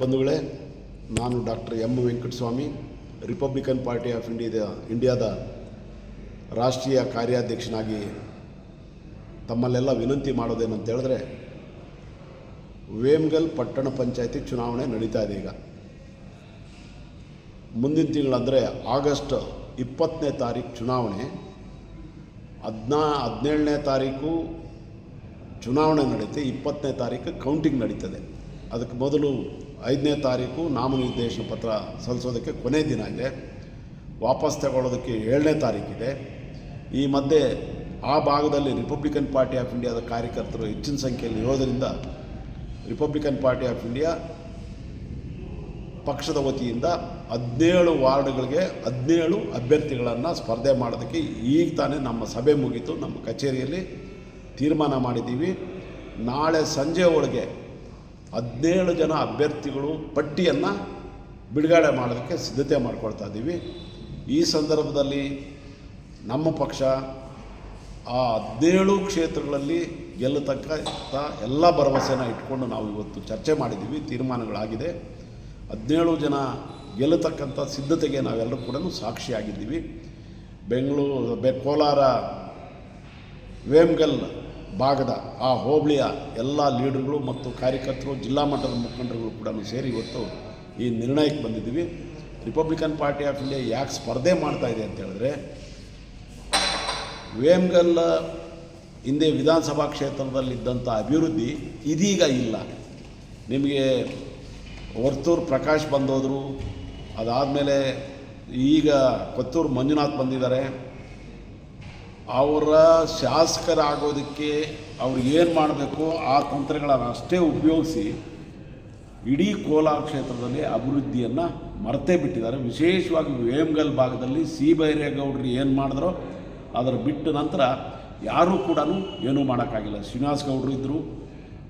ಬಂಧುಗಳೇ, ನಾನು doctor M Venkataswamy republican party of ಇಂಡಿಯಾದ ಇಂಡಿಯಾದ ರಾಷ್ಟ್ರೀಯ ಕಾರ್ಯಾಧ್ಯಕ್ಷನಾಗಿ ತಮ್ಮಲ್ಲೆಲ್ಲ ವಿನಂತಿ ಮಾಡೋದೇನಂತ ಹೇಳಿದ್ರೆ, ವೇಮ್ಗಲ್ ಪಟ್ಟಣ ಪಂಚಾಯತಿ ಚುನಾವಣೆ ನಡೀತಾ ಇದೆ ಈಗ. ಮುಂದಿನ ತಿಂಗಳಂದರೆ ಆಗಸ್ಟ್ ಇಪ್ಪತ್ತನೇ ತಾರೀಕು ಚುನಾವಣೆ, ಹದಿನಾ, ಹದಿನೇಳನೇ ತಾರೀಕು ಚುನಾವಣೆ ನಡೆಯುತ್ತೆ, ಇಪ್ಪತ್ತನೇ ತಾರೀಕು ಕೌಂಟಿಂಗ್ ನಡೀತದೆ. ಅದಕ್ಕೆ ಮೊದಲು ಐದನೇ ತಾರೀಕು ನಾಮನಿರ್ದೇಶನ ಪತ್ರ ಸಲ್ಲಿಸೋದಕ್ಕೆ ಕೊನೆ ದಿನ ಇದೆ. ವಾಪಸ್ ತಗೊಳ್ಳೋದಕ್ಕೆ ಏಳನೇ ತಾರೀಕಿದೆ. ಈ ಮಧ್ಯೆ ಆ ಭಾಗದಲ್ಲಿ ರಿಪಬ್ಲಿಕನ್ ಪಾರ್ಟಿ ಆಫ್ ಇಂಡಿಯಾದ ಕಾರ್ಯಕರ್ತರು ಹೆಚ್ಚಿನ ಸಂಖ್ಯೆಯಲ್ಲಿ ಇರೋದರಿಂದ ರಿಪಬ್ಲಿಕನ್ ಪಾರ್ಟಿ ಆಫ್ ಇಂಡಿಯಾ ಪಕ್ಷದ ವತಿಯಿಂದ ಹದಿನೇಳು ವಾರ್ಡ್ಗಳಿಗೆ ಹದಿನೇಳು ಅಭ್ಯರ್ಥಿಗಳನ್ನು ಸ್ಪರ್ಧೆ ಮಾಡೋದಕ್ಕೆ ಈಗ ತಾನೇ ನಮ್ಮ ಸಭೆ ಮುಗೀತು. ನಮ್ಮ ಕಚೇರಿಯಲ್ಲಿ ತೀರ್ಮಾನ ಮಾಡಿದ್ದೀವಿ. ನಾಳೆ ಸಂಜೆ ಒಳಗೆ ಹದಿನೇಳು ಜನ ಅಭ್ಯರ್ಥಿಗಳು ಪಟ್ಟಿಯನ್ನು ಬಿಡುಗಡೆ ಮಾಡೋದಕ್ಕೆ ಸಿದ್ಧತೆ ಮಾಡ್ಕೊಳ್ತಾ ಇದ್ದೀವಿ. ಈ ಸಂದರ್ಭದಲ್ಲಿ ನಮ್ಮ ಪಕ್ಷ ಆ ಹದಿನೇಳು ಕ್ಷೇತ್ರಗಳಲ್ಲಿ ಗೆಲ್ಲತಕ್ಕ ಎಲ್ಲ ಭರವಸೆನ ಇಟ್ಕೊಂಡು ನಾವು ಇವತ್ತು ಚರ್ಚೆ ಮಾಡಿದ್ದೀವಿ, ತೀರ್ಮಾನಗಳಾಗಿದೆ. ಹದಿನೇಳು ಜನ ಗೆಲ್ಲತಕ್ಕಂಥ ಸಿದ್ಧತೆಗೆ ನಾವೆಲ್ಲರೂ ಕೂಡ ಸಾಕ್ಷಿಯಾಗಿದ್ದೀವಿ. ಬೆಂಗಳೂರು, ಬೆ, ಕೋಲಾರ, ವೇಮ್ಗಲ್ ಭಾಗದ ಆ ಹೋಬಳಿಯ ಎಲ್ಲ ಲೀಡರ್ಗಳು ಮತ್ತು ಕಾರ್ಯಕರ್ತರು, ಜಿಲ್ಲಾ ಮಟ್ಟದ ಮುಖಂಡರುಗಳು ಕೂಡ ಸೇರಿ ಇವತ್ತು ಈ ನಿರ್ಣಯಕ್ಕೆ ಬಂದಿದ್ದೀವಿ. ರಿಪಬ್ಲಿಕನ್ ಪಾರ್ಟಿ ಆಫ್ ಇಂಡಿಯಾ ಯಾಕೆ ಸ್ಪರ್ಧೆ ಮಾಡ್ತಾ ಇದೆ ಅಂತ ಹೇಳಿದ್ರೆ ವೇಮ್ಗಲ್ ಹಿಂದೆ ವಿಧಾನಸಭಾ ಕ್ಷೇತ್ರದಲ್ಲಿದ್ದಂಥ ಅಭಿವೃದ್ಧಿ ಇದೀಗ ಇಲ್ಲ. ನಿಮಗೆ ವರ್ತೂರು ಪ್ರಕಾಶ್ ಬಂದೋದ್ರು, ಅದಾದಮೇಲೆ ಈಗ ಕೊತ್ತೂರು ಮಂಜುನಾಥ್ ಬಂದಿದ್ದಾರೆ. ಅವರ ಶಾಸಕರಾಗೋದಕ್ಕೆ ಏನು ಮಾಡಬೇಕು, ಆ ತಂತ್ರಗಳನ್ನು ಅಷ್ಟೇ ಉಪಯೋಗಿಸಿ ಇಡೀ ಕೋಲಾರ ಕ್ಷೇತ್ರದಲ್ಲಿ ಅಭಿವೃದ್ಧಿಯನ್ನು ಮರೆತೇ ಬಿಟ್ಟಿದ್ದಾರೆ. ವಿಶೇಷವಾಗಿ ವೇಮ್ಗಲ್ ಭಾಗದಲ್ಲಿ ಸಿ. ಬೈರೇಗೌಡರು ಏನು ಮಾಡಿದ್ರೋ ಅದರ ಬಿಟ್ಟ ನಂತರ ಯಾರೂ ಕೂಡ ಏನೂ ಮಾಡೋಕ್ಕಾಗಿಲ್ಲ. ಶ್ರೀನಿವಾಸ್ ಗೌಡರು ಇದ್ದರು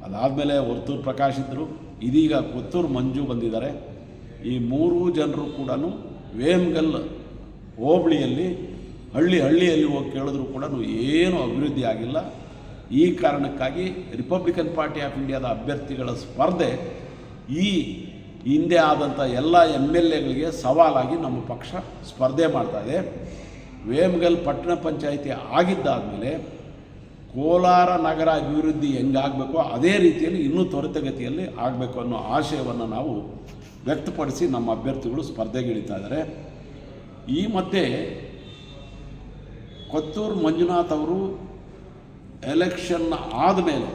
ಅದಾದಮೇಲೆ ವರ್ತೂರು ಪ್ರಕಾಶ್ ಇದ್ದರು ಇದೀಗ ಕೊತ್ತೂರು ಮಂಜು ಬಂದಿದ್ದಾರೆ. ಈ ಮೂರು ಜನರು ಕೂಡ ವೇಮ್ಗಲ್ ಹೋಬಳಿಯಲ್ಲಿ ಹಳ್ಳಿ ಹಳ್ಳಿಯಲ್ಲಿ ಹೋಗಿ ಕೇಳಿದ್ರು ಕೂಡ ಏನೂ ಅಭಿವೃದ್ಧಿ ಆಗಿಲ್ಲ. ಈ ಕಾರಣಕ್ಕಾಗಿ ರಿಪಬ್ಲಿಕನ್ ಪಾರ್ಟಿ ಆಫ್ ಇಂಡಿಯಾದ ಅಭ್ಯರ್ಥಿಗಳ ಸ್ಪರ್ಧೆ ಈ ಹಿಂದೆ ಆದಂಥ ಎಲ್ಲ ಎಂ ಎಲ್ ಎಗಳಿಗೆ ಸವಾಲಾಗಿ ನಮ್ಮ ಪಕ್ಷ ಸ್ಪರ್ಧೆ ಮಾಡ್ತಾಯಿದೆ ವೇಮಗಲ್ ಪಟ್ಟಣ ಪಂಚಾಯಿತಿ ಆಗಿದ್ದಾದಮೇಲೆ ಕೋಲಾರ ನಗರ ಅಭಿವೃದ್ಧಿ ಹೆಂಗಾಗಬೇಕು ಅದೇ ರೀತಿಯಲ್ಲಿ ಇನ್ನೂ ತ್ವರಿತಗತಿಯಲ್ಲಿ ಆಗಬೇಕು ಅನ್ನೋ ಆಶಯವನ್ನು ನಾವು ವ್ಯಕ್ತಪಡಿಸಿ ನಮ್ಮ ಅಭ್ಯರ್ಥಿಗಳು ಸ್ಪರ್ಧೆಗಿಳಿತಾ ಇದ್ದಾರೆ. ಈ ಮಧ್ಯೆ ಕೊತ್ತೂರು ಮಂಜುನಾಥ್ ಅವರು ಎಲೆಕ್ಷನ್ ಆದಮೇಲೆ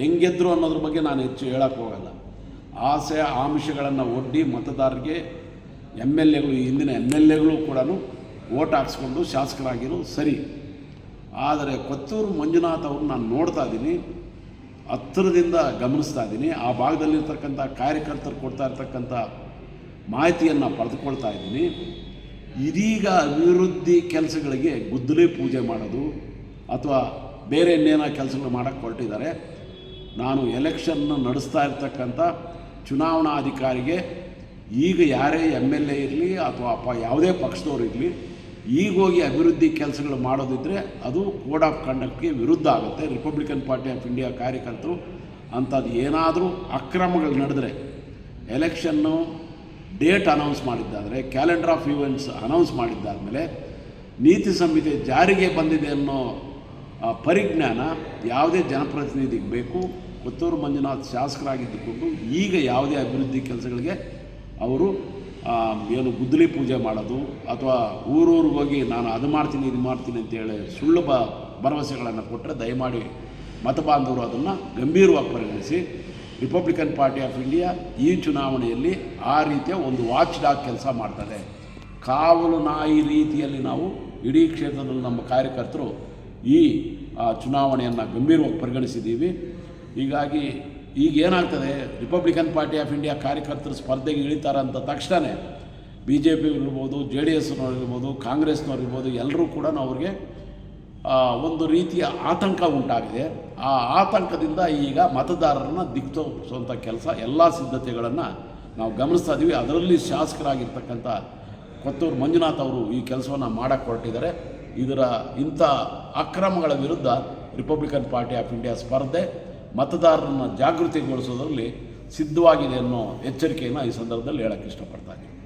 ಹೆಂಗೆದ್ರು ಅನ್ನೋದ್ರ ಬಗ್ಗೆ ನಾನು ಹೆಚ್ಚು ಹೇಳಕ್ಕೆ ಹೋಗಲ್ಲ. ಆಸೆ, ಆಮಿಷಗಳನ್ನು ಒಡ್ಡಿ ಮತದಾರರಿಗೆ ಎಂ ಎಲ್ ಎಗಳು ಹಿಂದಿನ ಎಂ ಎಲ್ ಎಗಳು ಕೂಡ ಓಟ್ ಹಾಕ್ಸ್ಕೊಂಡು ಶಾಸಕರಾಗಿರು ಸರಿ. ಆದರೆ ಕೊತ್ತೂರು ಮಂಜುನಾಥ್ ಅವರು ನಾನು ನೋಡ್ತಾ ಇದ್ದೀನಿ ಹತ್ತಿರದಿಂದ ಗಮನಿಸ್ತಾ ಇದ್ದೀನಿ, ಆ ಭಾಗದಲ್ಲಿರ್ತಕ್ಕಂಥ ಕಾರ್ಯಕರ್ತರು ಕೊಡ್ತಾ ಇರ್ತಕ್ಕಂಥ ಮಾಹಿತಿಯನ್ನು ಪಡೆದುಕೊಳ್ತಾ ಇದ್ದೀನಿ. ಇದೀಗ ಅಭಿವೃದ್ಧಿ ಕೆಲಸಗಳಿಗೆ ಗುದ್ದಲಿ ಪೂಜೆ ಮಾಡೋದು ಅಥವಾ ಬೇರೆ ಇನ್ನೇನೋ ಕೆಲಸಗಳು ಮಾಡೋಕ್ಕೆ ಹೊರಟಿದ್ದಾರೆ. ನಾನು ಎಲೆಕ್ಷನ್ ನಡೆಸ್ತಾ ಇರ್ತಕ್ಕಂಥ ಚುನಾವಣಾಧಿಕಾರಿಗೆ ಈಗ ಯಾರೇ ಎಂ ಎಲ್ ಎ ಇರಲಿ ಅಥವಾ ಅಪ್ಪ ಯಾವುದೇ ಪಕ್ಷದವ್ರು ಇರಲಿ ಈಗ ಹೋಗಿ ಅಭಿವೃದ್ಧಿ ಕೆಲಸಗಳು ಮಾಡೋದಿದ್ದರೆ ಅದು ಕೋಡ್ ಆಫ್ ಕಂಡಕ್ಟ್ಗೆ ವಿರುದ್ಧ ಆಗುತ್ತೆ. ರಿಪಬ್ಲಿಕನ್ ಪಾರ್ಟಿ ಆಫ್ ಇಂಡಿಯಾ ಕಾರ್ಯಕರ್ತರು ಅಂಥದ್ದು ಏನಾದರೂ ಅಕ್ರಮಗಳು ನಡೆದರೆ ಎಲೆಕ್ಷನ್ನು ಡೇಟ್ ಅನೌನ್ಸ್ ಮಾಡಿದ್ದಾದರೆ, ಕ್ಯಾಲೆಂಡರ್ ಆಫ್ ಈವೆಂಟ್ಸ್ ಅನೌನ್ಸ್ ಮಾಡಿದ್ದಾದಮೇಲೆ, ನೀತಿ ಸಂಹಿತೆ ಜಾರಿಗೆ ಬಂದಿದೆ ಅನ್ನೋ ಪರಿಜ್ಞಾನ ಯಾವುದೇ ಜನಪ್ರತಿನಿಧಿಗೆ ಬೇಕು. ಪುತ್ತೂರು ಮಂಜುನಾಥ್ ಶಾಸಕರಾಗಿದ್ದುಕೊಂಡು ಈಗ ಯಾವುದೇ ಅಭಿವೃದ್ಧಿ ಕೆಲಸಗಳಿಗೆ ಅವರು ಏನು ಗುದ್ದಲಿ ಪೂಜೆ ಮಾಡೋದು ಅಥವಾ ಊರೂರಿಗೆ ಹೋಗಿ ನಾನು ಅದು ಮಾಡ್ತೀನಿ, ಇದು ಮಾಡ್ತೀನಿ ಅಂತೇಳಿ ಸುಳ್ಳು ಬ ಭರವಸೆಗಳನ್ನು ಕೊಟ್ಟರೆ ದಯಮಾಡಿ ಮತಬಾಂಧವರು ಅದನ್ನು ಗಂಭೀರವಾಗಿ ಪರಿಗಣಿಸಿ ರಿಪಬ್ಲಿಕನ್ ಪಾರ್ಟಿ ಆಫ್ ಇಂಡಿಯಾ ಈ ಚುನಾವಣೆಯಲ್ಲಿ ಆ ರೀತಿಯ ಒಂದು ವಾಚ್ ಡಾಗ್ ಕೆಲಸ ಮಾಡ್ತಾರೆ ಕಾವಲು ನಾಯಿ ರೀತಿಯಲ್ಲಿ ನಾವು ಇಡೀ ಕ್ಷೇತ್ರದಲ್ಲಿ ನಮ್ಮ ಕಾರ್ಯಕರ್ತರು ಈ ಚುನಾವಣೆಯನ್ನು ಗಂಭೀರವಾಗಿ ಪರಿಗಣಿಸಿದ್ದೀವಿ. ಹೀಗಾಗಿ ಈಗ ಏನಾಗ್ತದೆ ರಿಪಬ್ಲಿಕನ್ ಪಾರ್ಟಿ ಆಫ್ ಇಂಡಿಯಾ ಕಾರ್ಯಕರ್ತರು ಸ್ಪರ್ಧೆಗೆ ಇಳಿತಾರೆ ಅಂತ ತಕ್ಷಣವೇ ಬಿ ಜೆ ಪಿ ಇರ್ಬೋದು ಜೆ ಡಿ ಎಸ್ನವ್ರು ಇರ್ಬೋದು ಕಾಂಗ್ರೆಸ್ನವ್ರು ಇರ್ಬೋದು ಎಲ್ಲರೂ ಕೂಡ ಅವ್ರಿಗೆ ಆ, ಒಂದು ರೀತಿಯ ಆತಂಕ ಉಂಟಾಗಿದೆ. ಆ ಆತಂಕದಿಂದ ಈಗ ಮತದಾರರನ್ನು ದಿಕ್ಕಿಸುವಂಥ ಕೆಲಸ, ಎಲ್ಲ ಸಿದ್ಧತೆಗಳನ್ನು ನಾವು ಗಮನಿಸ್ತಾ ಇದ್ದೀವಿ ಅದರಲ್ಲಿ ಶಾಸಕರಾಗಿರ್ತಕ್ಕಂಥ ಕೊತ್ತೂರು ಮಂಜುನಾಥ್ ಅವರು ಈ ಕೆಲಸವನ್ನು ಮಾಡಕ್ಕೆ ಹೊರಟಿದ್ದಾರೆ ಇದರ ಇಂಥ ಅಕ್ರಮಗಳ ವಿರುದ್ಧ ರಿಪಬ್ಲಿಕನ್ ಪಾರ್ಟಿ ಆಫ್ ಇಂಡಿಯಾ ಸ್ಪರ್ಧೆ ಮತದಾರರನ್ನು ಜಾಗೃತಿಗೊಳಿಸೋದ್ರಲ್ಲಿ ಸಿದ್ಧವಾಗಿದೆ ಅನ್ನೋ ಎಚ್ಚರಿಕೆಯನ್ನು ಈ ಸಂದರ್ಭದಲ್ಲಿ ಹೇಳಕ್ಕೆ ಇಷ್ಟಪಡ್ತಾ ಇದ್ದೀನಿ.